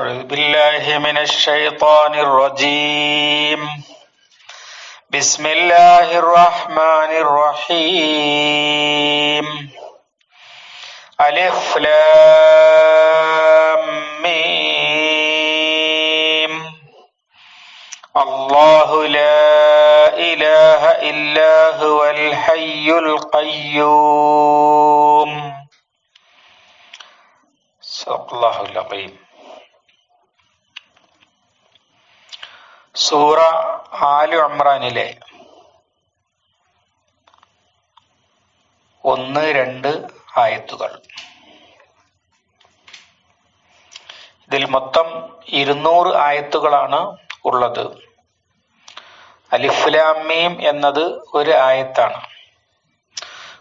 أعوذ بالله من الشيطان الرجيم. بسم الله الرحمن الرحيم. ألف لام ميم. الله لا إله إلا هو الحي القيوم. صدق الله العظيم. സൂറ ആലു അമ്രാനിലെ ഒന്ന് രണ്ട് ആയത്തുകൾ. ഇതിൽ മൊത്തം ഇരുന്നൂറ് ആയത്തുകളാണ് ഉള്ളത്. അലിഫുലാമീം എന്നത് ഒരു ആയത്താണ്.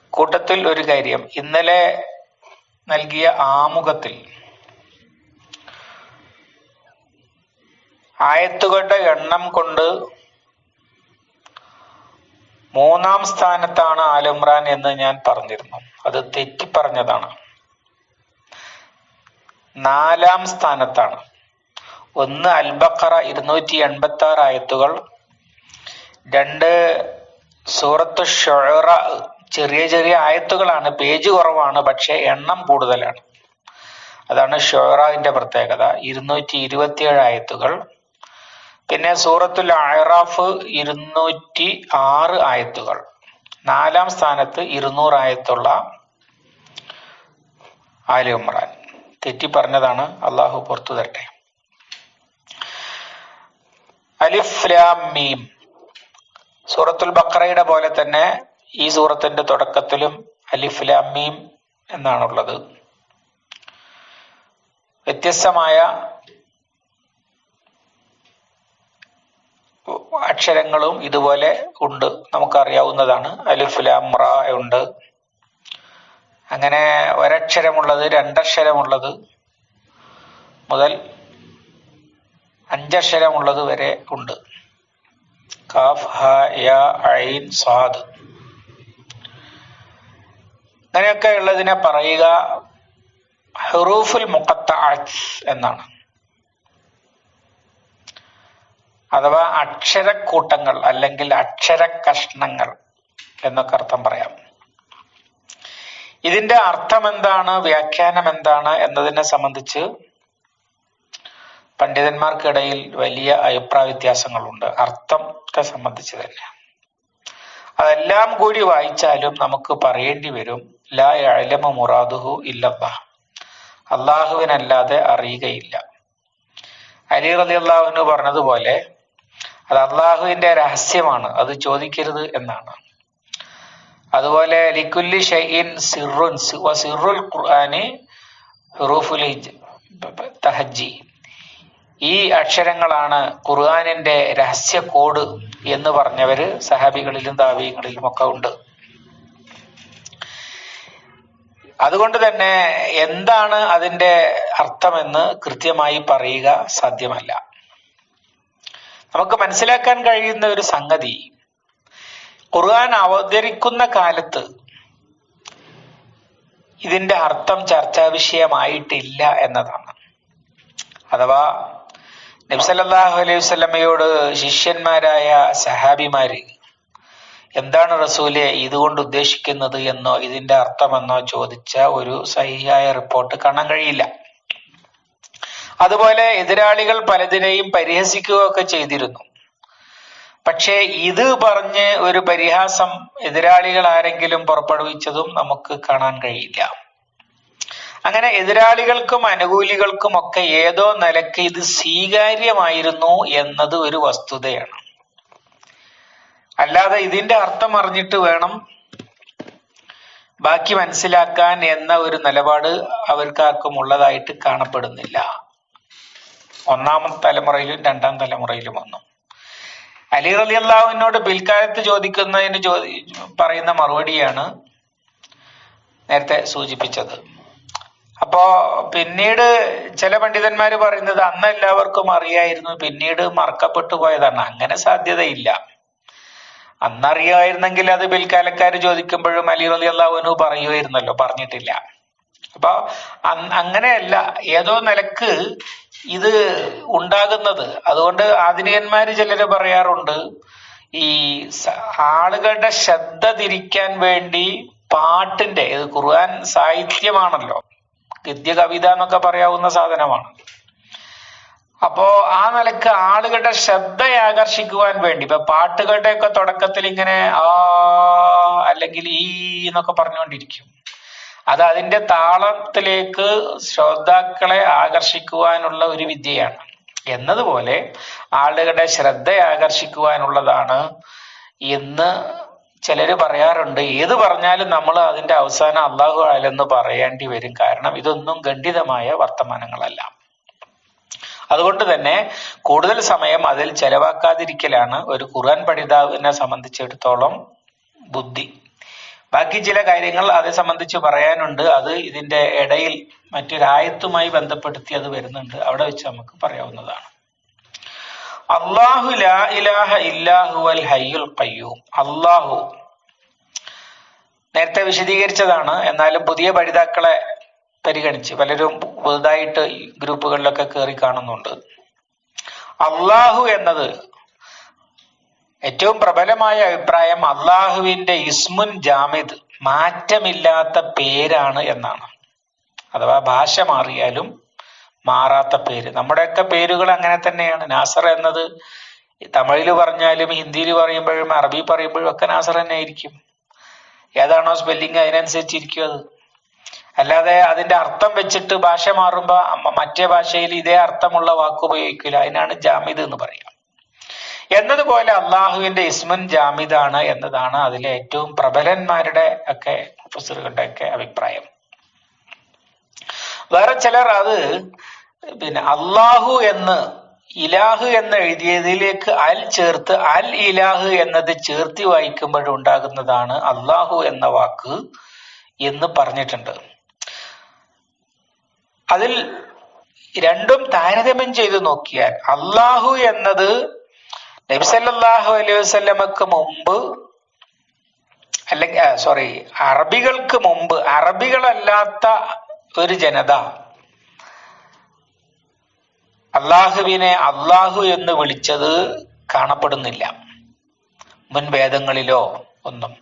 കൂട്ടത്തിൽ ഒരു കാര്യം ഇന്നലെ നൽകിയ ആമുഖത്തിൽ ആയത്തുകളുടെ എണ്ണം കൊണ്ട് മൂന്നാം സ്ഥാനത്താണ് ആലുംറാൻ എന്ന് ഞാൻ പറഞ്ഞിരുന്നു. അത് തെറ്റി പറഞ്ഞതാണ് നാലാം സ്ഥാനത്താണ്. ഒന്ന് അൽബക്കറ ഇരുന്നൂറ്റി എൺപത്തി ആറ് ആയത്തുകൾ. രണ്ട് സൂറത്ത് ഷൊറ ചെറിയ ചെറിയ ആയത്തുകളാണ്. പേജ് കുറവാണ് പക്ഷെ എണ്ണം കൂടുതലാണ്. അതാണ് ഷൊറാവിന്റെ പ്രത്യേകത. ഇരുന്നൂറ്റി ഇരുപത്തിയേഴ് ആയത്തുകൾ. പിന്നെ സൂറത്തുൽ അഹ്റാഫ് ഇരുന്നൂറ്റി ആറ് ആയത്തുകൾ. നാലാം സ്ഥാനത്ത് ഇരുന്നൂറ് ആയത്തുള്ള ആലി ഉമ്രാൻ. തെറ്റി പറഞ്ഞതാണ് അള്ളാഹു പുറത്തു തരട്ടെ. അലിഫ്ലാമീം സൂറത്തുൽ ബക്രയുടെ പോലെ തന്നെ ഈ സൂറത്തിന്റെ തുടക്കത്തിലും അലിഫ്ലാമീം എന്നാണുള്ളത്. വ്യത്യസ്തമായ അക്ഷരങ്ങളും ഇതുപോലെ ഉണ്ട് നമുക്കറിയാവുന്നതാണ്. അലിഫ് ലാം റ ഉണ്ട് അങ്ങനെ ഒരക്ഷരമുള്ളത് രണ്ടക്ഷരമുള്ളത് മുതൽ അഞ്ചക്ഷരമുള്ളത് വരെ ഉണ്ട്. കാഫ് ഹ യ ഐൻ സ്വാദ് അങ്ങനെയൊക്കെ ഉള്ളതിനെ പറയുക ഹുറൂഫുൽ മുഖത്ത എന്നാണ്. അഥവാ അക്ഷരക്കൂട്ടങ്ങൾ അല്ലെങ്കിൽ അക്ഷര കഷ്ണങ്ങൾ എന്നൊക്കെ അർത്ഥം പറയാം. ഇതിന്റെ അർത്ഥം എന്താണ്? വ്യാഖ്യാനം എന്താണ്? എന്നതിനെ സംബന്ധിച്ച് പണ്ഡിതന്മാർക്കിടയിൽ വലിയ അഭിപ്രായ വ്യത്യാസങ്ങളുണ്ട്. അർത്ഥത്തെ സംബന്ധിച്ച് തന്നെ. അതെല്ലാം കൂടി വായിച്ചാലും നമുക്ക് പറയേണ്ടി വരും ലാ അലമ മുറാദുഹു ഇല്ലല്ലാ അള്ളാഹുവിനല്ലാതെ അറിയുകയില്ല. അലി റലി അള്ളാഹുവിന് പറഞ്ഞതുപോലെ അത് അള്ളാഹുവിന്റെ രഹസ്യമാണ്. അത് ചോദിക്കരുത് എന്നാണ്. അതുപോലെ ലിക്കുല്ലി ഷൈൻ സിറുൻ സിറുൽ ഖുർആാനി തഹജി ഈ അക്ഷരങ്ങളാണ് ഖുർആാനിന്റെ രഹസ്യ കോഡ് എന്ന് പറഞ്ഞവര് സഹാബികളിലും താവീങ്ങളിലും ഒക്കെ ഉണ്ട്. അതുകൊണ്ട് തന്നെ എന്താണ് അതിന്റെ അർത്ഥമെന്ന് കൃത്യമായി പറയുക സാധ്യമല്ല. നമുക്ക് മനസ്സിലാക്കാൻ കഴിയുന്ന ഒരു സംഗതി. ഖുർആൻ അവതരിക്കുന്ന കാലത്ത് ഇതിന്റെ അർത്ഥം ചർച്ചാ വിഷയമായിട്ടില്ല എന്നതാണ്. അഥവാ നബ്സല്ലാഹു അലൈഹി വസ്ലമയോട് ശിഷ്യന്മാരായ സഹാബിമാര് എന്താണ് റസൂലെ ഇതുകൊണ്ട് ഉദ്ദേശിക്കുന്നത് എന്നോ ഇതിന്റെ അർത്ഥമെന്നോ ചോദിച്ച ഒരു സഹിയായ റിപ്പോർട്ട് കാണാൻ കഴിയില്ല. അതുപോലെ എതിരാളികൾ പലതിനെയും പരിഹസിക്കുകയൊക്കെ ചെയ്തിരുന്നു. പക്ഷേ ഇത് പറഞ്ഞ് ഒരു പരിഹാസം എതിരാളികൾ ആരെങ്കിലും പുറപ്പെടുവിച്ചതും നമുക്ക് കാണാൻ കഴിയില്ല. അങ്ങനെ എതിരാളികൾക്കും അനുകൂലികൾക്കും ഒക്കെ ഏതോ നിലയ്ക്ക് ഇത് സ്വീകാര്യമായിരുന്നു എന്നത് ഒരു വസ്തുതയാണ്. അല്ലാതെ ഇതിന്റെ അർത്ഥം അറിഞ്ഞിട്ട് വേണം ബാക്കി മനസ്സിലാക്കാൻ എന്ന ഒരു നിലപാട് അവർക്കാർക്കും ഉള്ളതായിട്ട് കാണപ്പെടുന്നില്ല. ഒന്നാം തലമുറയിലും രണ്ടാം തലമുറയിലും വന്നു. അലി അലി അള്ളാഹുവിനോട് പിൽക്കാലത്ത് ചോദിക്കുന്നതിന് ചോദി പറയുന്ന മറുപടിയാണ് നേരത്തെ സൂചിപ്പിച്ചത്. അപ്പോ പിന്നീട് ചില പണ്ഡിതന്മാർ പറയുന്നത് അന്ന് എല്ലാവർക്കും അറിയായിരുന്നു പിന്നീട് മറക്കപ്പെട്ടു പോയതാണ്. അങ്ങനെ സാധ്യതയില്ല. അന്നറിയായിരുന്നെങ്കിൽ അത് പിൽക്കാലക്കാർ ചോദിക്കുമ്പോഴും അലി അലി അള്ളാഹുവിനു പറയുമായിരുന്നല്ലോ പറഞ്ഞിട്ടില്ല. അപ്പൊ അങ്ങനെയല്ല ഏതോ നിലയ്ക്ക് ഇത് ഉണ്ടാകുന്നത്. അതുകൊണ്ട് ആധുനികന്മാര് ചിലര് പറയാറുണ്ട് ഈ ആളുകളുടെ ശ്രദ്ധ തിരിക്കാൻ വേണ്ടി പാട്ടിന്റെ ഇത് ഖുർആൻ സാഹിത്യമാണല്ലോ. ഗദ്യ കവിത എന്നൊക്കെ പറയാവുന്ന സാധനമാണ്. അപ്പോ ആ നിലയ്ക്ക് ആളുകളുടെ ശ്രദ്ധ ആകർഷിക്കുവാൻ വേണ്ടി ഇപ്പൊ പാട്ടുകളുടെ ഒക്കെ തുടക്കത്തിൽ ഇങ്ങനെ ആ അല്ലെങ്കിൽ ഈ എന്നൊക്കെ പറഞ്ഞുകൊണ്ടിരിക്കും. അത് അതിന്റെ താളത്തിലേക്ക് ശ്രോതാക്കളെ ആകർഷിക്കുവാനുള്ള ഒരു വിദ്യയാണ്. എന്നതുപോലെ ആളുകളുടെ ശ്രദ്ധ ആകർഷിക്കുവാനുള്ളതാണ് എന്ന് ചിലര് പറയാറുണ്ട്. ഏത് പറഞ്ഞാലും നമ്മൾ അതിന്റെ അവസാനം അള്ളാഹു അല്ലെന്ന് പറയേണ്ടി വരും. കാരണം ഇതൊന്നും ഖണ്ഡിതമായ വർത്തമാനങ്ങളല്ല. അതുകൊണ്ട് തന്നെ കൂടുതൽ സമയം അതിൽ ചെലവാക്കാതിരിക്കലാണ് ഒരു ഖുർആൻ പഠിതാവിനെ സംബന്ധിച്ചിടത്തോളം ബുദ്ധി. ബാക്കി ചില കാര്യങ്ങൾ അതേ സംബന്ധിച്ച് പറയാനുണ്ട്. അത് ഇതിന്റെ ഇടയിൽ മറ്റൊരായത്തുമായി ബന്ധപ്പെടുത്തി അത് വരുന്നുണ്ട്. അവിടെ വെച്ച് നമുക്ക് പറയാവുന്നതാണ്. അള്ളാഹു ലാ ഇലാഹ ഇല്ലാഹു അൽ ഹയ്യുൽ ഖയ്യൂം. അള്ളാഹു നേരത്തെ വിശദീകരിച്ചതാണ്. എന്നാലും പുതിയ പഠിതാക്കളെ പരിഗണിച്ച് പലരും പുതുതായിട്ട് ഗ്രൂപ്പുകളിലൊക്കെ കയറി കാണുന്നുണ്ട്. അള്ളാഹു എന്നത് ഏറ്റവും പ്രബലമായ അഭിപ്രായം അള്ളാഹുവിന്റെ ഇസ്മുൻ ജാമിദ് മാറ്റമില്ലാത്ത പേരാണ് എന്നാണ്. അഥവാ ഭാഷ മാറിയാലും മാറാത്ത പേര്. നമ്മുടെയൊക്കെ പേരുകൾ അങ്ങനെ തന്നെയാണ്. നാസർ എന്നത് തമിഴിൽ പറഞ്ഞാലും ഹിന്ദിയിൽ പറയുമ്പോഴും അറബി പറയുമ്പോഴും ഒക്കെ നാസർ തന്നെ ആയിരിക്കും ഏതാണോ സ്പെല്ലിങ് അതിനനുസരിച്ചിരിക്കും അത്. അല്ലാതെ അതിന്റെ അർത്ഥം വെച്ചിട്ട് ഭാഷ മാറുമ്പോ മ- മറ്റേ ഭാഷയിൽ ഇതേ അർത്ഥമുള്ള വാക്ക് ഉപയോഗിക്കില്ല. അതിനാണ് ജാമിദ് എന്ന് പറയാം എന്നതുപോലെ അള്ളാഹുവിന്റെ ഇസ്മുൻ ജാമിദാണ് എന്നതാണ് അതിലെ ഏറ്റവും പ്രബലന്മാരുടെ ഒക്കെ മുഫസ്സിറുകളുടെ ഒക്കെ അഭിപ്രായം. വേറെ ചിലർ അത് പിന്നെ അള്ളാഹു എന്ന് ഇലാഹ് എന്ന് എഴുതിയതിലേക്ക് അൽ ചേർത്ത് അൽ ഇലാഹ് എന്നത് ചേർത്തി വായിക്കുമ്പോഴുണ്ടാകുന്നതാണ് അള്ളാഹു എന്ന വാക്ക് എന്ന് പറഞ്ഞിട്ടുണ്ട്. അതിൽ രണ്ടും താരതമ്യം ചെയ്തു നോക്കിയാൽ അള്ളാഹു എന്നത് നബിസല്ലാഹു അലൈഹി വസല്ലമക്ക് മുമ്പ് അല്ലെങ്കിൽ സോറി അറബികൾക്ക് മുമ്പ് അറബികളല്ലാത്ത ഒരു ജനത അള്ളാഹുവിനെ അള്ളാഹു എന്ന് വിളിച്ചത് കാണപ്പെടുന്നില്ല. മുൻ വേദങ്ങളിലോ ഒന്നും.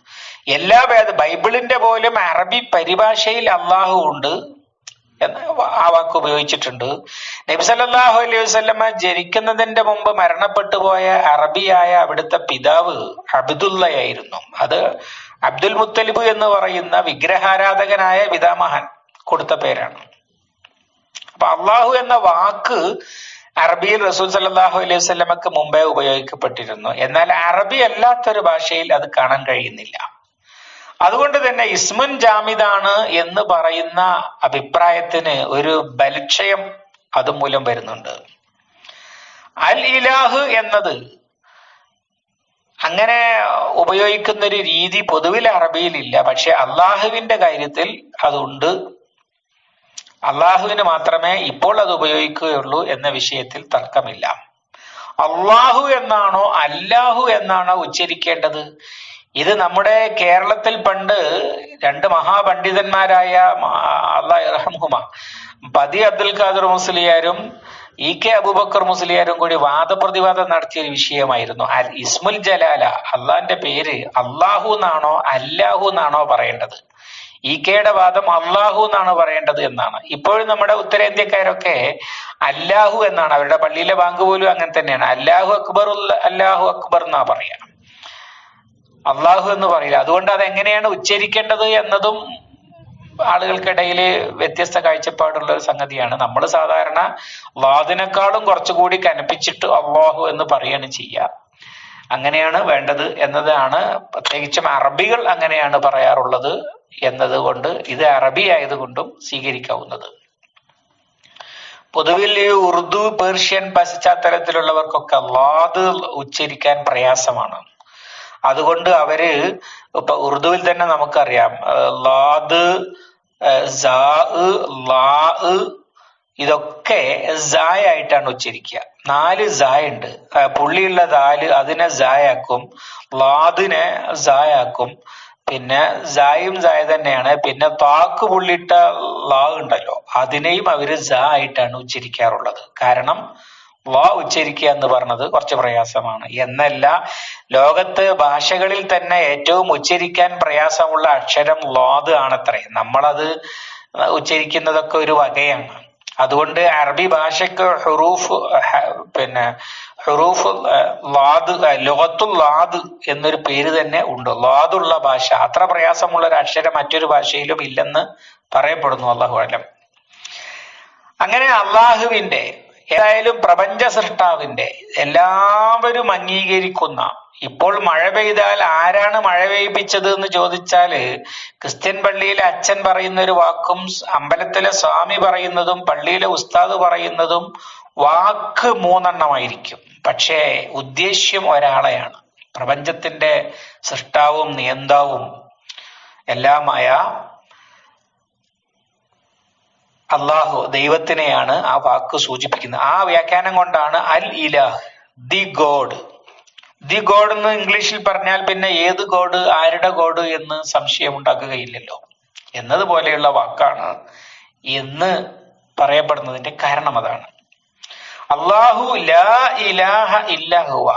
എല്ലാ വേദ ബൈബിളിന്റെ പോലും അറബി പരിഭാഷയിൽ അള്ളാഹു ഉണ്ട്. എന്ന് ആ വാക്ക് ഉപയോഗിച്ചിട്ടുണ്ട്. നബി സല്ലല്ലാഹു അലൈഹി വസല്ലമ ജനിക്കുന്നതിന്റെ മുമ്പ് മരണപ്പെട്ടു പോയ അറബിയായ അവിടുത്തെ പിതാവ് അബ്ദുള്ളയായിരുന്നു. അത് അബ്ദുൽ മുത്തലിബ് എന്ന് പറയുന്ന വിഗ്രഹാരാധകനായ പിതാമഹൻ കൊടുത്ത പേരാണ്. അപ്പൊ അള്ളാഹു എന്ന വാക്ക് അറബിയിൽ റസൂൽ സല്ലല്ലാഹു അലൈഹി വസല്ലമക്ക് മുമ്പേ ഉപയോഗിക്കപ്പെട്ടിരുന്നു. എന്നാൽ അറബി അല്ലാത്തൊരു ഭാഷയിൽ അത് കാണാൻ കഴിയുന്നില്ല. അതുകൊണ്ട് തന്നെ ഇസ്മുൻ ജാമിദാണ് എന്ന് പറയുന്ന അഭിപ്രായത്തിന് ഒരു ബലക്ഷയം അതുമൂലം വരുന്നുണ്ട്. അൽ ഇലാഹ് എന്നത് അങ്ങനെ ഉപയോഗിക്കുന്ന ഒരു രീതി പൊതുവിൽ അറബിയിലില്ല പക്ഷെ അള്ളാഹുവിന്റെ കാര്യത്തിൽ അതുണ്ട്. അള്ളാഹുവിന് മാത്രമേ ഇപ്പോൾ അത് ഉപയോഗിക്കുകയുള്ളൂ എന്ന വിഷയത്തിൽ തർക്കമില്ല. അള്ളാഹു എന്നാണോ അല്ലാഹു എന്നാണോ ഉച്ചരിക്കേണ്ടത്? ഇത് നമ്മുടെ കേരളത്തിൽ പണ്ട് രണ്ട് മഹാപണ്ഡിതന്മാരായ അള്ളാഹുമ പതി അബ്ദുൽ ഖാദർ മുസ്ലിയാരും ഇ കെ അബൂബക്കർ മുസ്ലിയാരും കൂടി വാദപ്രതിവാദം നടത്തിയ ഒരു വിഷയമായിരുന്നു. അൽ ഇസ്മുൽ ജലാല അള്ളാന്റെ പേര് അള്ളാഹു എന്നാണോ അല്ലാഹു എന്നാണോ പറയേണ്ടത്. ഇ കെയുടെ വാദം അള്ളാഹു എന്നാണ് പറയേണ്ടത് എന്നാണ്. ഇപ്പോഴും നമ്മുടെ ഉത്തരേന്ത്യക്കാരൊക്കെ അല്ലാഹു എന്നാണ്. അവരുടെ പള്ളിയിലെ ബാങ്ക് പോലും അങ്ങനെ തന്നെയാണ്. അല്ലാഹു അക്ബർ അല്ലാഹു അക്ബർ എന്നാ പറയാ. അള്ളാഹു എന്ന് പറയില്ല. അതുകൊണ്ട് അത് എങ്ങനെയാണ് ഉച്ചരിക്കേണ്ടത് എന്നതും ആളുകൾക്കിടയിൽ വ്യത്യസ്ത കാഴ്ചപ്പാടുള്ള ഒരു സംഗതിയാണ്. നമ്മൾ സാധാരണ വാദിനേക്കാളും കുറച്ചുകൂടി കനപ്പിച്ചിട്ട് അള്ളാഹു എന്ന് പറയാണ് ചെയ്യുക അങ്ങനെയാണ് വേണ്ടത് എന്നതാണ് പ്രത്യേകിച്ചും അറബികൾ അങ്ങനെയാണ് പറയാറുള്ളത് എന്നതുകൊണ്ട് ഇത് അറബി ആയതുകൊണ്ടും സ്വീകരിക്കാവുന്നത്. പൊതുവിൽ ഈ ഉറുദു പേർഷ്യൻ പശ്ചാത്തലത്തിലുള്ളവർക്കൊക്കെ ലാദ് ഉച്ചരിക്കാൻ പ്രയാസമാണ്. അതുകൊണ്ട് അവർ ഇപ്പൊ ഉറുദുവിൽ തന്നെ നമുക്കറിയാം ലാദ് ഇതൊക്കെ ജായ ആയിട്ടാണ് ഉച്ചരിക്കുക. നാല് ജായ ഉണ്ട് പുള്ളിയുള്ള ദാൽ അതിനെ ജായാക്കും ലാദിനെ ജായാക്കും പിന്നെ ജായും ജായ തന്നെയാണ്. പിന്നെ താക്ക് പുള്ളിയിട്ട ലാ ഉണ്ടല്ലോ അതിനെയും അവർ ജ ആയിട്ടാണ് ഉച്ചരിക്കാറുള്ളത്. കാരണം ലാ ഉച്ചരിക്കുക എന്ന് പറഞ്ഞത് കുറച്ച് പ്രയാസമാണ്. എന്നല്ല ലോകത്ത് ഭാഷകളിൽ തന്നെ ഏറ്റവും ഉച്ചരിക്കാൻ പ്രയാസമുള്ള അക്ഷരം ലാദ് ആണത്രേ. നമ്മളത് ഉച്ചരിക്കുന്നതൊക്കെ ഒരു വകയാണ്. അതുകൊണ്ട് അറബി ഭാഷയ്ക്ക് ഹുറൂഫ് പിന്നെ ഹുറൂഫ് വാദ് ലാദ് വാദ് എന്നൊരു പേര് തന്നെ ഉണ്ട്. ലാദുള്ള ഭാഷ. അത്ര പ്രയാസമുള്ള ഒരു അക്ഷരം മറ്റൊരു ഭാഷയിലും ഇല്ലെന്ന് പറയപ്പെടുന്നു. അള്ളാഹു അലം. അങ്ങനെ അള്ളാഹുവിന്റെ ഏതായാലും പ്രപഞ്ച സൃഷ്ടാവിന്റെ എല്ലാവരും അംഗീകരിക്കുന്ന ഇപ്പോൾ മഴ പെയ്താൽ ആരാണ് മഴ പെയ്യിപ്പിച്ചത് എന്ന് ചോദിച്ചാൽ ക്രിസ്ത്യൻ പള്ളിയിലെ അച്ഛൻ പറയുന്ന ഒരു വാക്കും അമ്പലത്തിലെ സ്വാമി പറയുന്നതും പള്ളിയിലെ ഉസ്താദ് പറയുന്നതും വാക്ക് മൂന്നെണ്ണമായിരിക്കും. പക്ഷേ ഉദ്ദേശ്യം ഒരാളെയാണ്. പ്രപഞ്ചത്തിന്റെ സൃഷ്ടാവും നിയന്താവും എല്ലാമായ അള്ളാഹു ദൈവത്തിനെയാണ് ആ വാക്ക് സൂചിപ്പിക്കുന്നത്. ആ വ്യാഖ്യാനം കൊണ്ടാണ് അൽ ഇലാഹ് ദി ഗോഡ്. ദി ഗോഡ് എന്ന് ഇംഗ്ലീഷിൽ പറഞ്ഞാൽ പിന്നെ ഏത് ഗോഡ് ആരുടെ ഗോഡ് എന്ന് സംശയം ഉണ്ടാക്കുകയില്ലല്ലോ എന്നതുപോലെയുള്ള വാക്കാണ് എന്ന് പറയപ്പെടുന്നതിന്റെ കാരണം അതാണ്. അള്ളാഹു ലാ ഇലാഹ ഇല്ലഹുവ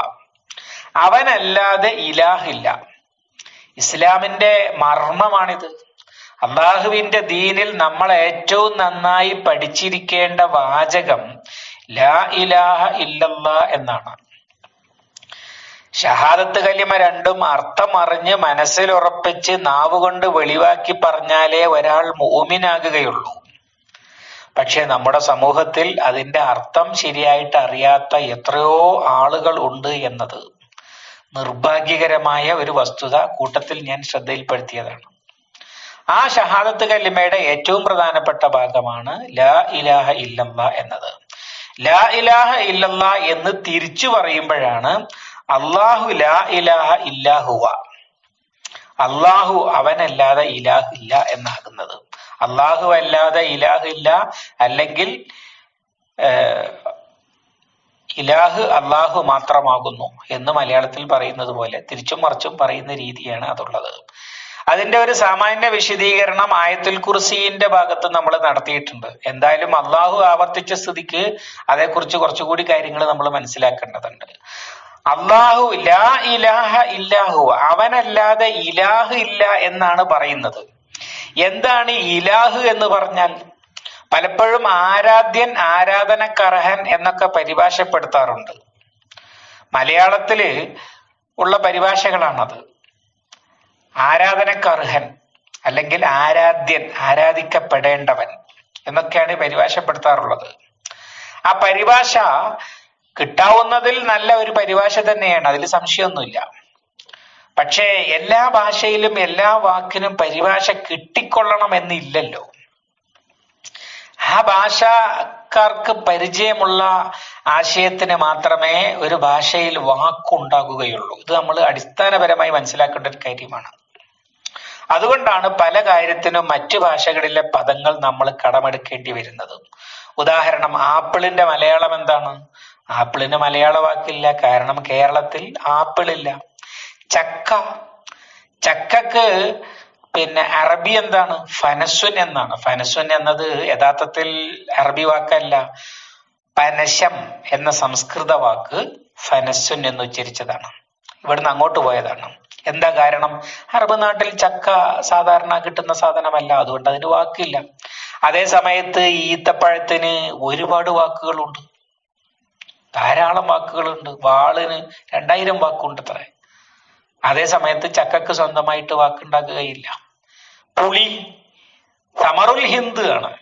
അവനല്ലാതെ ഇലാഹില്ല ഇസ്ലാമിന്റെ മർമ്മമാണിത്. അള്ളാഹുവിന്റെ ദീനിൽ നമ്മൾ ഏറ്റവും നന്നായി പഠിച്ചിരിക്കേണ്ട വാചകം ലാ ഇലാഹ ഇല്ലല്ലാ എന്നാണ്. ഷഹാദത്ത് കലിമ രണ്ടും അർത്ഥം അറിഞ്ഞ് മനസ്സിൽ ഉറപ്പിച്ച് നാവുകൊണ്ട് വെളിവാക്കി പറഞ്ഞാലേ ഒരാൾ മോമിനാകുകയുള്ളൂ പക്ഷെ നമ്മുടെ സമൂഹത്തിൽ അതിന്റെ അർത്ഥം ശരിയായിട്ട് അറിയാത്ത എത്രയോ ആളുകൾ ഉണ്ട് എന്നത് നിർഭാഗ്യകരമായ ഒരു വസ്തുത കൂട്ടത്തിൽ ഞാൻ ശ്രദ്ധയിൽപ്പെടുത്തിയതാണ്. ആ ഷഹാദത്ത് കലിമയുടെ ഏറ്റവും പ്രധാനപ്പെട്ട ഭാഗമാണ് ലാ ഇലാഹ ഇല്ലല്ല എന്നത്. ലാ ഇലാഹ ഇല്ലല്ല എന്ന് തിരിച്ചു പറയുമ്പോഴാണ് അള്ളാഹു ലാ ഇലാഹ ഇല്ലാഹുവ അള്ളാഹു അവനല്ലാതെ ഇലാഹ് ഇല്ല എന്നാകുന്നത്. അള്ളാഹു അല്ലാതെ ഇലാഹ് ഇല്ല അല്ലെങ്കിൽ ഇലാഹ് അള്ളാഹു മാത്രമാകുന്നു എന്ന് മലയാളത്തിൽ പറയുന്നത് പോലെ തിരിച്ചും മറിച്ചും പറയുന്ന രീതിയാണ് അതുള്ളത്. അതിന്റെ ഒരു സാമാന്യ വിശദീകരണം ആയത്തുൽ കുർസീന്റെ ഭാഗത്ത് നമ്മൾ നടത്തിയിട്ടുണ്ട്. എന്തായാലും അള്ളാഹു ആവർത്തിച്ച സ്ഥിതിക്ക് അതേക്കുറിച്ച് കുറച്ചുകൂടി കാര്യങ്ങൾ നമ്മൾ മനസ്സിലാക്കേണ്ടതുണ്ട്. അള്ളാഹു ലാ ഇലാഹ ഇല്ലാഹു അവനല്ലാതെ ഇലാഹ് ഇല്ല എന്നാണ് പറയുന്നത്. എന്താണ് ഇലാഹ് എന്ന് പറഞ്ഞാൽ? പലപ്പോഴും ആരാധ്യൻ ആരാധനക്കർഹൻ എന്നൊക്കെ പരിഭാഷപ്പെടുത്താറുണ്ട്. മലയാളത്തിൽ ഉള്ള പരിഭാഷകളാണത്. ആരാധനക്കർഹൻ അല്ലെങ്കിൽ ആരാധ്യൻ ആരാധിക്കപ്പെടേണ്ടവൻ എന്നൊക്കെയാണ് പരിഭാഷപ്പെടുത്താറുള്ളത്. ആ പരിഭാഷ കിട്ടാവുന്നതിൽ നല്ല ഒരു പരിഭാഷ തന്നെയാണ് അതിൽ സംശയമൊന്നുമില്ല. പക്ഷേ എല്ലാ ഭാഷയിലും എല്ലാ വാക്കിനും പരിഭാഷ കിട്ടിക്കൊള്ളണം എന്നില്ലല്ലോ. ആ ഭാഷക്കാർക്ക് പരിചയമുള്ള ആശയത്തിന് മാത്രമേ ഒരു ഭാഷയിൽ വാക്കുണ്ടാകുകയുള്ളൂ. ഇത് നമ്മൾ അടിസ്ഥാനപരമായി മനസ്സിലാക്കേണ്ട ഒരു കാര്യമാണ്. അതുകൊണ്ടാണ് പല കാര്യത്തിനും മറ്റു ഭാഷകളിലെ പദങ്ങൾ നമ്മൾ കടമെടുക്കേണ്ടി വരുന്നത്. ഉദാഹരണം ആപ്പിളിന്റെ മലയാളം എന്താണ്? ആപ്പിളിന് മലയാള വാക്കില്ല. കാരണം കേരളത്തിൽ ആപ്പിളില്ല. ചക്ക. ചക്കക്ക് പിന്നെ അറബി എന്താണ്? ഫനസ്വൻ എന്നാണ്. ഫനസ്വൻ എന്നത് യഥാർത്ഥത്തിൽ അറബി വാക്കല്ല. പനശം എന്ന സംസ്കൃത വാക്ക് ഫനസ്വൻ എന്ന് ഉച്ചരിച്ചതാണ്. ഇവിടുന്ന് അങ്ങോട്ട് പോയതാണ്. എന്താ കാരണം? അറബ് നാട്ടിൽ ചക്ക സാധാരണ കിട്ടുന്ന സാധനമല്ല. അതുകൊണ്ട് അതിന് വാക്കില്ല. അതേ സമയത്ത് ഈത്തപ്പഴത്തിന് ഒരുപാട് വാക്കുകളുണ്ട്. ധാരാളം വാക്കുകളുണ്ട്. വാളിന് രണ്ടായിരം വാക്കുണ്ട് അത്ര. അതേ സമയത്ത് ചക്കക്ക് സ്വന്തമായിട്ട് വാക്കുണ്ടാക്കുകയില്ല. പുളി തമറുൽ ഹിന്ദ് ആണ്.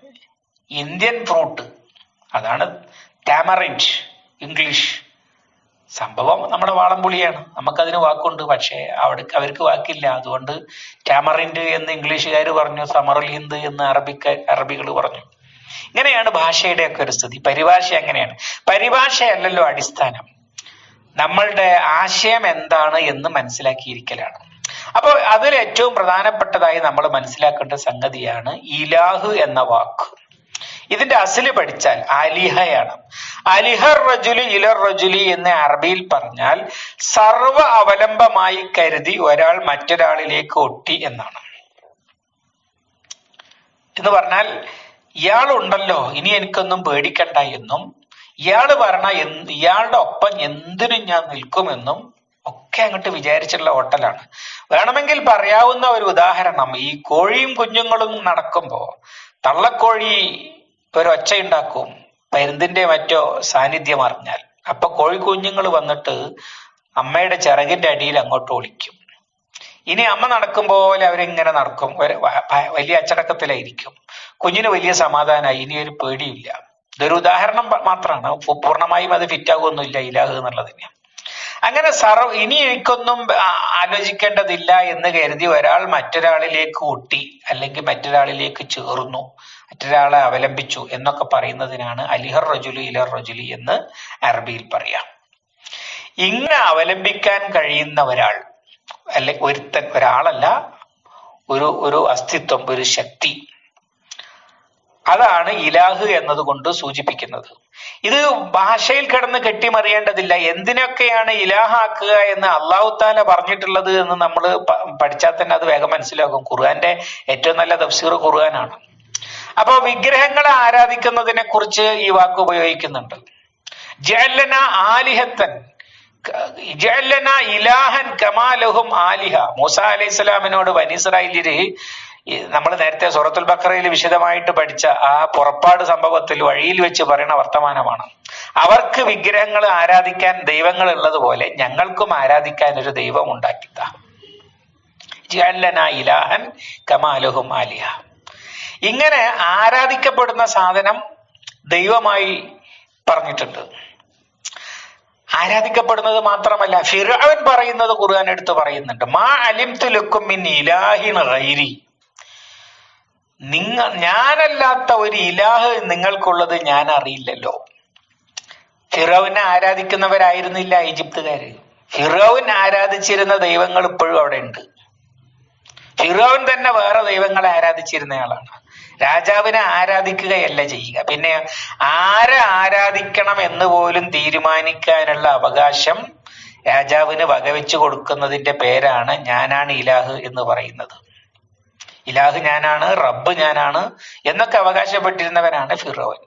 Indian fruit. അതാണ് ടാമറിൻഡ് ഇംഗ്ലീഷ്. സംഭവം നമ്മുടെ വാളംപുളിയാണ് നമുക്കതിന് വാക്കുണ്ട് പക്ഷേ അവിടെ അവർക്ക് വാക്കില്ല. അതുകൊണ്ട് ടാമറിൻഡ് എന്ന് ഇംഗ്ലീഷുകാർ പറഞ്ഞു സമറുൽ ഹിന്ദ് എന്ന് അറബിക്ക അറബികൾ പറഞ്ഞു. ഇങ്ങനെയാണ് ഭാഷയുടെ ഒക്കെ ഒരു സ്ഥിതി. പരിഭാഷ എങ്ങനെയാണ്? പരിഭാഷയല്ലല്ലോ അടിസ്ഥാനം. നമ്മളുടെ ആശയം എന്താണ് എന്ന് മനസ്സിലാക്കിയിരിക്കലാണ്. അപ്പോൾ അതിൽ ഏറ്റവും പ്രധാനപ്പെട്ടതായി നമ്മൾ മനസ്സിലാക്കേണ്ട സംഗതിയാണ് ഇലാഹ് എന്ന വാക്ക്. ഇതിന്റെ അസിൽ പഠിച്ചാൽ അലിഹയാണ്. അലിഹർ റജുലി ഇലർ റജുലി എന്ന് അറബിയിൽ പറഞ്ഞാൽ സർവ അവലംബമായി കരുതി ഒരാൾ മറ്റൊരാളിലേക്ക് ഒട്ടി എന്നാണ്. എന്ന് പറഞ്ഞാൽ ഇയാളുണ്ടല്ലോ ഇനി എനിക്കൊന്നും പേടിക്കണ്ട എന്നും ഇയാൾ പറഞ്ഞ ഇയാളുടെ ഒപ്പം എന്തിനും ഞാൻ നിൽക്കുമെന്നും ഒക്കെ അങ്ങോട്ട് വിചാരിച്ചുള്ള ഹോട്ടലാണ്. വേണമെങ്കിൽ പറയാവുന്ന ഒരു ഉദാഹരണം ഈ കോഴിയും കുഞ്ഞുങ്ങളും നടക്കുമ്പോ തള്ളക്കോഴി ഒരു ഒച്ചയുണ്ടാക്കും പരുന്തിന്റെ മറ്റോ സാന്നിധ്യം അറിഞ്ഞാൽ. അപ്പൊ കോഴി കുഞ്ഞുങ്ങൾ വന്നിട്ട് അമ്മയുടെ ചിറകിന്റെ അടിയിൽ അങ്ങോട്ട് ഒളിക്കും. ഇനി അമ്മ നടക്കും പോലെ അവരിങ്ങനെ നടക്കും. വലിയ അച്ചടക്കത്തിലായിരിക്കും. കുഞ്ഞിന് വലിയ സമാധാനമായി ഇനി ഒരു പേടിയില്ല ഇതൊരു ഉദാഹരണം മാത്രമാണ്. പൂർണമായും അത് ഫിറ്റ് ആകുമൊന്നുമില്ല ഇലാഹ് എന്നുള്ളതിന് അങ്ങനെ സർവ ഇനി എനിക്കൊന്നും ആലോചിക്കേണ്ടതില്ല എന്ന് കരുതി ഒരാൾ മറ്റൊരാളിലേക്ക് ഒട്ടി അല്ലെങ്കിൽ മറ്റൊരാളിലേക്ക് ചേർന്നു മറ്റൊരാളെ അവലംബിച്ചു എന്നൊക്കെ പറയുന്നതിനാണ് അലിഹർ റജുലി ഇലർ റജുലി എന്ന് അറബിയിൽ പറയാം. ഇങ്ങനെ അവലംബിക്കാൻ കഴിയുന്ന ഒരാൾ അല്ലെ ഒരുത്തൻ ഒരാളല്ല ഒരു ഒരു അസ്തിത്വം ഒരു ശക്തി അതാണ് ഇലാഹ് എന്നതുകൊണ്ട് സൂചിപ്പിക്കുന്നത്. ഇത് ഭാഷയിൽ കിടന്ന് കെട്ടിമറിയേണ്ടതില്ല. എന്തിനൊക്കെയാണ് ഇലാഹാക്കുക എന്ന് അള്ളാഹു താല പറഞ്ഞിട്ടുള്ളത് എന്ന് നമ്മൾ പഠിച്ചാൽ തന്നെ അത് വേഗം മനസ്സിലാക്കും. ഖുർആന്റെ ഏറ്റവും നല്ല തഫ്സീർ ഖുർആനാണ്. അപ്പൊ വിഗ്രഹങ്ങളെ ആരാധിക്കുന്നതിനെ കുറിച്ച് ഈ വാക്ക് ഉപയോഗിക്കുന്നുണ്ട്. ജഅലന ആലിഹത്തൻ ഇലാഹൻ കമാലഹും ആലിഹ. മൂസ അലൈഹി സ്വലാമിനോട് വനിസ്രായേലിര് നമ്മൾ നേരത്തെ സൂറത്തുൽ ബക്കറയിൽ വിശദമായിട്ട് പഠിച്ച ആ പുറപ്പാട് സംഭവത്തിൽ വഴിയിൽ വെച്ച് പറയുന്ന വർത്തമാനമാണ്. അവർക്ക് വിഗ്രഹങ്ങൾ ആരാധിക്കാൻ ദൈവങ്ങൾ ഉള്ളതുപോലെ ഞങ്ങൾക്കും ആരാധിക്കാൻ ഒരു ദൈവം ഉണ്ടാക്കിത്ത. ഇലാഹൻ ആലിഹ. ഇങ്ങനെ ആരാധിക്കപ്പെടുന്ന സാധനം ദൈവമായി പറഞ്ഞിട്ടുണ്ട്. ആരാധിക്കപ്പെടുന്നത് മാത്രമല്ല ഫിറവൻ പറയുന്നത് ഖുർആൻ എടുത്ത് പറയുന്നുണ്ട് മാ അലിം തുലുക്കും ഇലാഹിൻ ഗൈരി. നിങ്ങ ഞാനല്ലാത്ത ഒരു ഇലാഹ് നിങ്ങൾക്കുള്ളത് ഞാൻ അറിയില്ലല്ലോ. ഫിറോവിനെ ആരാധിക്കുന്നവരായിരുന്നില്ല ഈജിപ്തുകാര്. ഫിറോവിൻ ആരാധിച്ചിരുന്ന ദൈവങ്ങൾ ഇപ്പോഴും അവിടെ ഉണ്ട് ഹിറോവിൻ തന്നെ വേറെ ദൈവങ്ങളെ ആരാധിച്ചിരുന്നയാളാണ് രാജാവിനെ ആരാധിക്കുകയല്ല ചെയ്യുക. പിന്നെ ആരെ ആരാധിക്കണം എന്ന് പോലും തീരുമാനിക്കാനുള്ള അവകാശം രാജാവിന് വകവെച്ചു കൊടുക്കുന്നതിന്റെ പേരാണ് ഞാനാണ് ഇലാഹ് എന്ന് പറയുന്നത്. ഇലാഹ് ഞാനാണ് റബ്ബ് ഞാനാണ് എന്നൊക്കെ അവകാശപ്പെട്ടിരുന്നവനാണ് ഫിറോവൻ.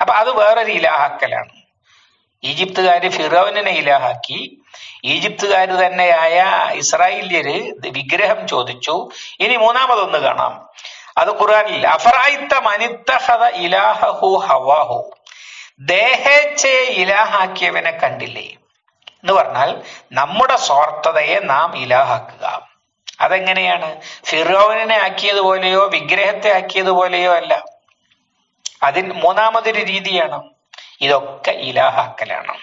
അപ്പൊ അത് വേറൊരു ഇലാഹാക്കലാണ്. ഈജിപ്തുകാര് ഫിറോവിനെ ഇലാഹാക്കി. ഈജിപ്തുകാർ തന്നെയായ ഇസ്രായേല്യര് വിഗ്രഹം ചോദിച്ചു. ഇനി മൂന്നാമതൊന്ന് കാണാം. അത് ഖുറാനിൽ അഫറായിത്ത മനിത്തഹത ഇലാഹു ഹവാഹു. ദേഹേച്ഛയെ ഇലാഹാക്കിയവനെ കണ്ടില്ലേ? എന്ന് പറഞ്ഞാൽ നമ്മുടെ സ്വാർത്ഥതയെ നാം ഇലാഹാക്കുക. അതെങ്ങനെയാണ്? ഫിറോവിനെ ആക്കിയതുപോലെയോ വിഗ്രഹത്തെ ആക്കിയതുപോലെയോ അല്ല. അതിൽ മൂന്നാമതൊരു രീതിയാണ് ഇതൊക്കെ ഇലാഹാക്കലാണ്.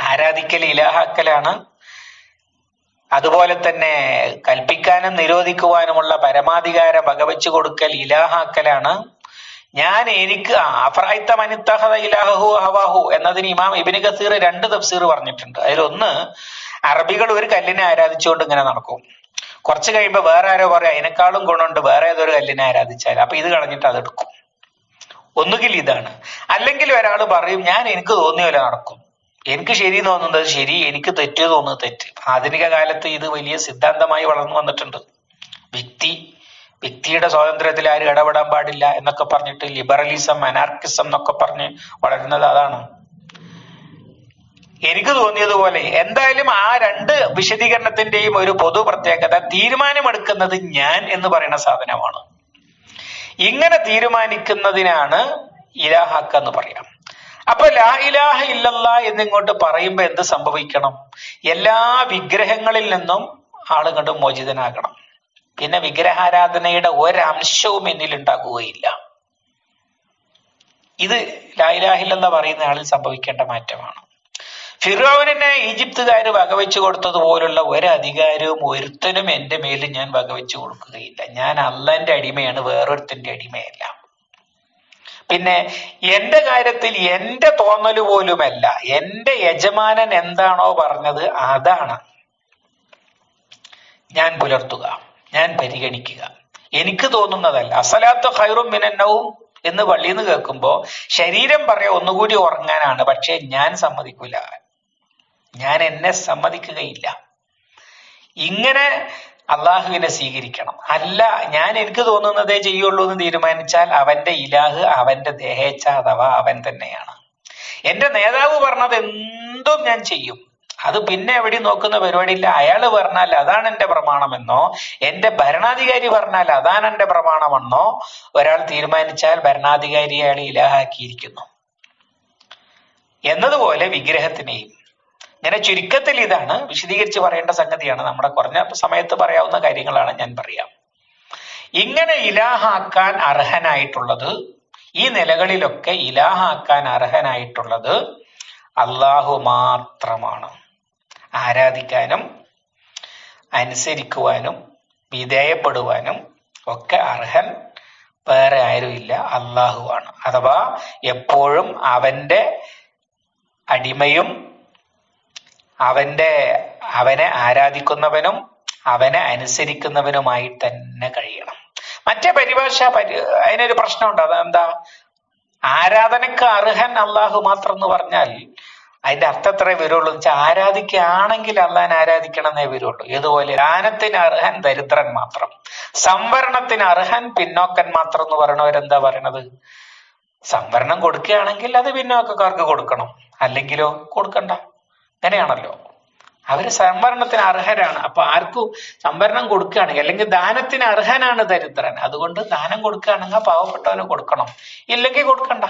ആരാധിക്കൽ ഇലാഹാക്കലാണ്. അതുപോലെ തന്നെ കൽപ്പിക്കാനും നിരോധിക്കുവാനുമുള്ള പരമാധികാരം വകവെച്ചു കൊടുക്കൽ ഇലാഹാക്കലാണ്. ഞാൻ എനിക്ക് അഫ്രായിത്ത മനിത്തഹത ഇലാഹു ഹവാഹു എന്നതിന് ഇമാം ഇബിന് കസീർ രണ്ട് തഫ്സീർ പറഞ്ഞിട്ടുണ്ട്. അതിലൊന്ന് അറബികൾ ഒരു കല്ലിനെ ആരാധിച്ചുകൊണ്ട് ഇങ്ങനെ നടക്കും. കുറച്ച് കഴിയുമ്പോൾ വേറെ ആരോ പറയും അതിനേക്കാളും ഗുണമുണ്ട് വേറെ ഏതൊരു കല്ലിനെ ആരാധിച്ചാൽ അപ്പൊ ഇത് കളഞ്ഞിട്ട് അതെടുക്കും ഒന്നുകിൽ ഇതാണ്. അല്ലെങ്കിൽ ഒരാൾ പറയും ഞാൻ എനിക്ക് തോന്നിയ പോലെ നടക്കും. എനിക്ക് ശരി എന്ന് തോന്നുന്നത് ശരി എനിക്ക് തെറ്റ് തോന്നുന്നത് തെറ്റ്. ആധുനിക കാലത്ത് ഇത് വലിയ സിദ്ധാന്തമായി വളർന്നു വന്നിട്ടുണ്ട്. വ്യക്തി വ്യക്തിയുടെ സ്വാതന്ത്ര്യത്തിൽ ആരും ഇടപെടാൻ പാടില്ല എന്നൊക്കെ പറഞ്ഞിട്ട് ലിബറലിസം അനാർക്കിസം എന്നൊക്കെ പറഞ്ഞ് വളരുന്നത് അതാണ്. എനിക്ക് തോന്നിയതുപോലെ എന്തായാലും ആ രണ്ട് വിശദീകരണത്തിന്റെയും ഒരു പൊതു പ്രത്യേകത തീരുമാനമെടുക്കുന്നത് ഞാൻ എന്ന് പറയുന്ന സാധനമാണ്. ഇങ്ങനെ തീരുമാനിക്കുന്നതിനാണ് ഇലാഹക്ക് എന്ന് പറയാം. അപ്പൊ ലാ ഇലാഹ ഇല്ലല്ല എന്നിങ്ങോട്ട് പറയുമ്പോ എന്ത് സംഭവിക്കണം? എല്ലാ വിഗ്രഹങ്ങളിൽ നിന്നും ആളുകളുടെ മോചിതനാകണം. പിന്നെ വിഗ്രഹാരാധനയുടെ ഒരംശവും എന്നിൽ ഉണ്ടാകുകയില്ല. ഇത് ലാ ഇലാഹ ഇല്ലല്ല പറയുന്ന ആളിൽ സംഭവിക്കേണ്ട മാറ്റമാണ്. ഫിറോവിനെ ഈജിപ്തുകാർ വകവെച്ചു കൊടുത്തതുപോലുള്ള ഒരധികാരവും ഒരുത്തനും എന്റെ മേലിൽ ഞാൻ വകവെച്ചു കൊടുക്കുകയില്ല. ഞാൻ അള്ളന്റെ അടിമയാണ് വേറൊരുത്തന്റെ അടിമയല്ല. പിന്നെ എന്റെ കാര്യത്തിൽ എന്റെ തോന്നൽ പോലുമല്ല എന്റെ യജമാനൻ എന്താണോ പറഞ്ഞത് അതാണ്. ഞാൻ പുലർത്തുക ഞാൻ പരിഗണിക്കുക. എനിക്ക് തോന്നുന്നതല്ല. അസലാത്ത ഖൈറും മിനന്നവും എന്ന് പള്ളിയിൽ നിന്ന് കേൾക്കുമ്പോൾ ശരീരം പറയാ ഒന്നുകൂടി ഉറങ്ങാനാണ്. പക്ഷെ ഞാൻ സമ്മതിക്കൂല. ഞാൻ എന്നെ സമ്മതിക്കുകയില്ല. ഇങ്ങനെ അള്ളാഹുവിനെ സ്വീകരിക്കണം. അല്ല ഞാൻ എനിക്ക് തോന്നുന്നതേ ചെയ്യുള്ളൂ എന്ന് തീരുമാനിച്ചാൽ അവന്റെ ഇലാഹ് അവന്റെ ദേഹേച്ഛ അഥവാ അവൻ തന്നെയാണ്. എന്റെ നേതാവ് പറഞ്ഞത് എന്തും ഞാൻ ചെയ്യും. അത് പിന്നെ എവിടെ നോക്കുന്ന പരിപാടിയില്ല. അയാൾ പറഞ്ഞാൽ അതാണ് എന്റെ പ്രമാണമെന്നോ എന്റെ ഭരണാധികാരി പറഞ്ഞാൽ അതാണ് എന്റെ പ്രമാണമെന്നോ ഒരാൾ തീരുമാനിച്ചാൽ ഭരണാധികാരി അയാൾ ഇലാഹാക്കിയിരിക്കുന്നു. എന്നതുപോലെ വിഗ്രഹത്തിനെയും ഇങ്ങനെ ചുരുക്കത്തിൽ ഇതാണ് വിശദീകരിച്ച് പറയേണ്ട സംഗതിയാണ്. നമ്മുടെ കുറഞ്ഞ സമയത്ത് പറയാവുന്ന കാര്യങ്ങളാണ് ഞാൻ പറയാം. ഇങ്ങനെ ഇലാഹാക്കാൻ അർഹനായിട്ടുള്ളത് ഈ നിലകളിലൊക്കെ ഇലാഹാക്കാൻ അർഹനായിട്ടുള്ളത് അള്ളാഹു മാത്രമാണ്. ആരാധിക്കാനും അനുസരിക്കുവാനും വിധേയപ്പെടുവാനും ഒക്കെ അർഹൻ വേറെ ആരുമില്ല അള്ളാഹുവാണ് അഥവാ എപ്പോഴും അവന്റെ അടിമയും അവന്റെ അവനെ ആരാധിക്കുന്നവനും അവനെ അനുസരിക്കുന്നവനുമായി തന്നെ കഴിയണം. മറ്റേ പരിഭാഷ പരി അതിനൊരു പ്രശ്നമുണ്ട്. അതെന്താ? ആരാധനക്ക് അർഹൻ അള്ളാഹു മാത്രം എന്ന് പറഞ്ഞാൽ അതിന്റെ അർത്ഥം എത്രയേ വരുള്ളൂ? വെച്ചാൽ ആരാധിക്കുകയാണെങ്കിൽ അള്ളാൻ ആരാധിക്കണം എന്നേ വരുള്ളൂ. ഇതുപോലെ ദാനത്തിന് അർഹൻ ദരിദ്രൻ മാത്രം സംവരണത്തിന് അർഹൻ പിന്നോക്കൻ മാത്രം എന്ന് പറയണവരെന്താ പറയണത്? സംവരണം കൊടുക്കുകയാണെങ്കിൽ അത് പിന്നോക്കക്കാർക്ക് കൊടുക്കണം. അല്ലെങ്കിലോ കൊടുക്കണ്ട. അങ്ങനെയാണല്ലോ അവർ സംവരണത്തിന് അർഹരാണ്. അപ്പൊ ആർക്കും സംവരണം കൊടുക്കുകയാണെങ്കിൽ അല്ലെങ്കിൽ ദാനത്തിന് അർഹനാണ് ദരിദ്രൻ. അതുകൊണ്ട് ദാനം കൊടുക്കുകയാണെങ്കിൽ പാവപ്പെട്ടവന് കൊടുക്കണം. ഇല്ലെങ്കിൽ കൊടുക്കണ്ട.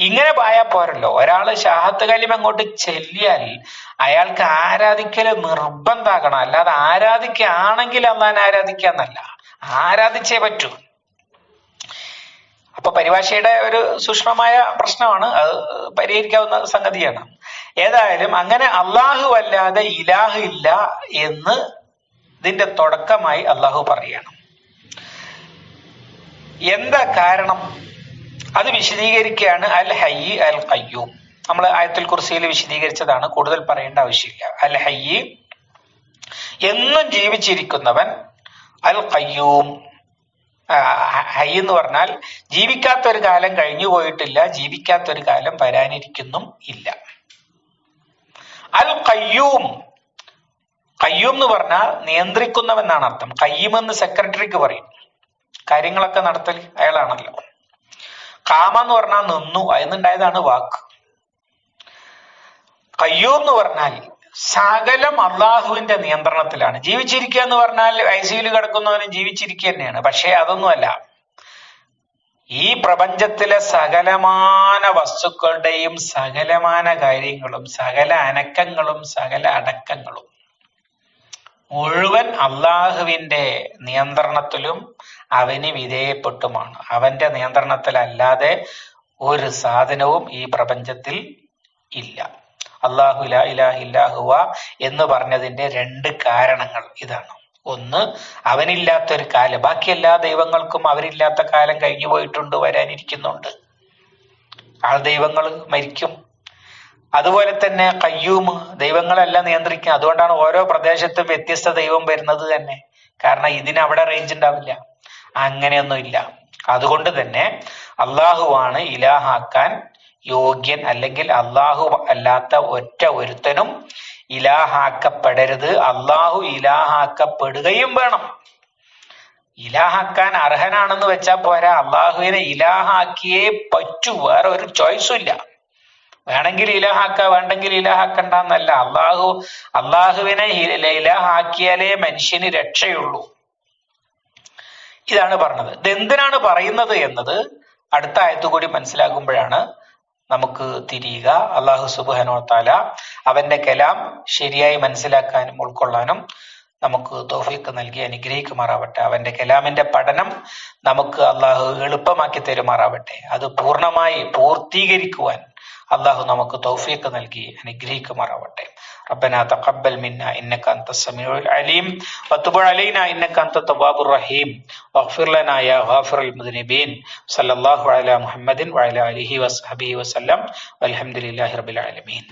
ഇങ്ങനെ പോയാൽ പോരല്ലോ. ഒരാൾ ഷാഹത്ത് കലിം അങ്ങോട്ട് ചെല്ലിയാൽ അയാൾക്ക് ആരാധിക്കൽ നിർബന്ധാക്കണം അല്ലാതെ ആരാധിക്കുകയാണെങ്കിൽ അന്നാൻ ആരാധിക്കാന്നല്ല ആരാധിച്ചേ പറ്റൂ. അപ്പൊ പരിഭാഷയുടെ ഒരു സൂക്ഷ്മമായ പ്രശ്നമാണ്. അത് പരിഹരിക്കാവുന്ന സംഗതിയാണ്. ഏതായാലും അങ്ങനെ അള്ളാഹു അല്ലാതെ ഇലാഹ് ഇല്ല എന്ന് ഇതിന്റെ തുടക്കമായി അള്ളാഹു പറയണം. എന്താ കാരണം? അത് വിശദീകരിക്കുകയാണ് അൽ ഹയ്യി അൽ ഖയ്യൂം. നമ്മൾ ആയത്തിൽ കുർസിയിൽ വിശദീകരിച്ചതാണ്. കൂടുതൽ പറയേണ്ട ആവശ്യമില്ല. അൽ ഹയ്യി എന്നും ജീവിച്ചിരിക്കുന്നവൻ അൽ ഖയ്യൂം. ഹൈ എന്ന് പറഞ്ഞാൽ ജീവിക്കാത്തൊരു കാലം കഴിഞ്ഞു പോയിട്ടില്ല ജീവിക്കാത്തൊരു കാലം വരാനിരിക്കുന്നും ഇല്ല. അൽ കയ്യൂം കയ്യൂം എന്ന് പറഞ്ഞാൽ നിയന്ത്രിക്കുന്നവെന്നാണ് അർത്ഥം. കയ്യും എന്ന് സെക്രട്ടറിക്ക് പറയും. കാര്യങ്ങളൊക്കെ നടത്തൽ അയാളാണല്ലോ. കാമ എന്ന് പറഞ്ഞാൽ നിന്നു. അതിന്നുണ്ടായതാണ് വാക്ക്. കയ്യൂം എന്ന് പറഞ്ഞാൽ സകലം അള്ളാഹുവിന്റെ നിയന്ത്രണത്തിലാണ്. ജീവിച്ചിരിക്കുക എന്ന് പറഞ്ഞാൽ ഐ സിയിൽ കിടക്കുന്നവനും ജീവിച്ചിരിക്കുക തന്നെയാണ്. പക്ഷേ അതൊന്നുമല്ല. ഈ പ്രപഞ്ചത്തിലെ സകലമാന വസ്തുക്കളുടെയും സകലമാന കാര്യങ്ങളും സകല അനക്കങ്ങളും സകല അടക്കങ്ങളും മുഴുവൻ അള്ളാഹുവിന്റെ നിയന്ത്രണത്തിലും അവന് വിധേയപ്പെട്ടുമാണ്. അവന്റെ നിയന്ത്രണത്തിലല്ലാതെ ഒരു സാധനവും ഈ പ്രപഞ്ചത്തിൽ ഇല്ല. അള്ളാഹു ലാ ഇലാഹ ഇല്ലാഹുവ എന്ന് പറഞ്ഞതിന്റെ രണ്ട് കാരണങ്ങൾ ഇതാണ്. ഒന്ന് അവനില്ലാത്ത ഒരു കാലം. ബാക്കി എല്ലാ ദൈവങ്ങൾക്കും അവരില്ലാത്ത കാലം കഴിഞ്ഞു പോയിട്ടുണ്ട് വരാനിരിക്കുന്നുണ്ട്. ആ ദൈവങ്ങൾ മരിക്കും. അതുപോലെ തന്നെ കയ്യൂമ് ദൈവങ്ങളെല്ലാം നിയന്ത്രിക്കും അതുകൊണ്ടാണ് ഓരോ പ്രദേശത്തും വ്യത്യസ്ത ദൈവം വരുന്നത് തന്നെ. കാരണം ഇതിന് അവിടെ റേഞ്ച് ഉണ്ടാവില്ല. അങ്ങനെയൊന്നുമില്ല. അതുകൊണ്ട് തന്നെ അള്ളാഹുവാണ് ഇലാഹാക്കാൻ യോഗ്യൻ. അല്ലെങ്കിൽ അള്ളാഹു അല്ലാത്ത ഒറ്റ ഒരുത്തനും ഇലാഹാക്കപ്പെടരുത്. അള്ളാഹു ഇലാഹാക്കപ്പെടുകയും വേണം. ഇലാഹാക്കാൻ അർഹനാണെന്ന് വെച്ചാൽ പോരാ. അള്ളാഹുവിനെ ഇലാഹാക്കിയേ പറ്റൂ. വേറെ ഒരു ചോയ്സും ഇല്ല. വേണമെങ്കിൽ ഇലാഹാക്ക വേണ്ടെങ്കിൽ ഇലാഹാക്കണ്ടെന്നല്ല. അള്ളാഹു അള്ളാഹുവിനെ ഇലാഹാക്കിയാലേ മനുഷ്യന് രക്ഷയുള്ളൂ. ഇതാണ് പറഞ്ഞത്. ഇത് എന്തിനാണ് പറയുന്നത് എന്നത് അടുത്ത ആയത്തു കൂടി മനസ്സിലാകുമ്പോഴാണ് നമുക്ക് തിരിയുക. അള്ളാഹു സുബുഹനോ താല അവന്റെ കലാം ശരിയായി മനസ്സിലാക്കാനും ഉൾക്കൊള്ളാനും നമുക്ക് തോഫീക്ക് നൽകി അനുഗ്രഹിക്കുമാറാവട്ടെ. അവന്റെ കലാമിന്റെ പഠനം നമുക്ക് അള്ളാഹു എളുപ്പമാക്കി തരുമാറാവട്ടെ. അത് പൂർണമായി പൂർത്തീകരിക്കുവാൻ അള്ളാഹു നമുക്ക് തൗഫീഖ് നൽകി അനുഗ്രഹിക്കുമാറാവട്ടെ ربنا تقبل منا إنك أنت السميع العليم وتب علينا إنك أنت التواب الرحيم واغفر لنا يا غافر المذنبين صلى الله على محمد وعلى آله وصحبه وسلم والحمد لله رب العالمين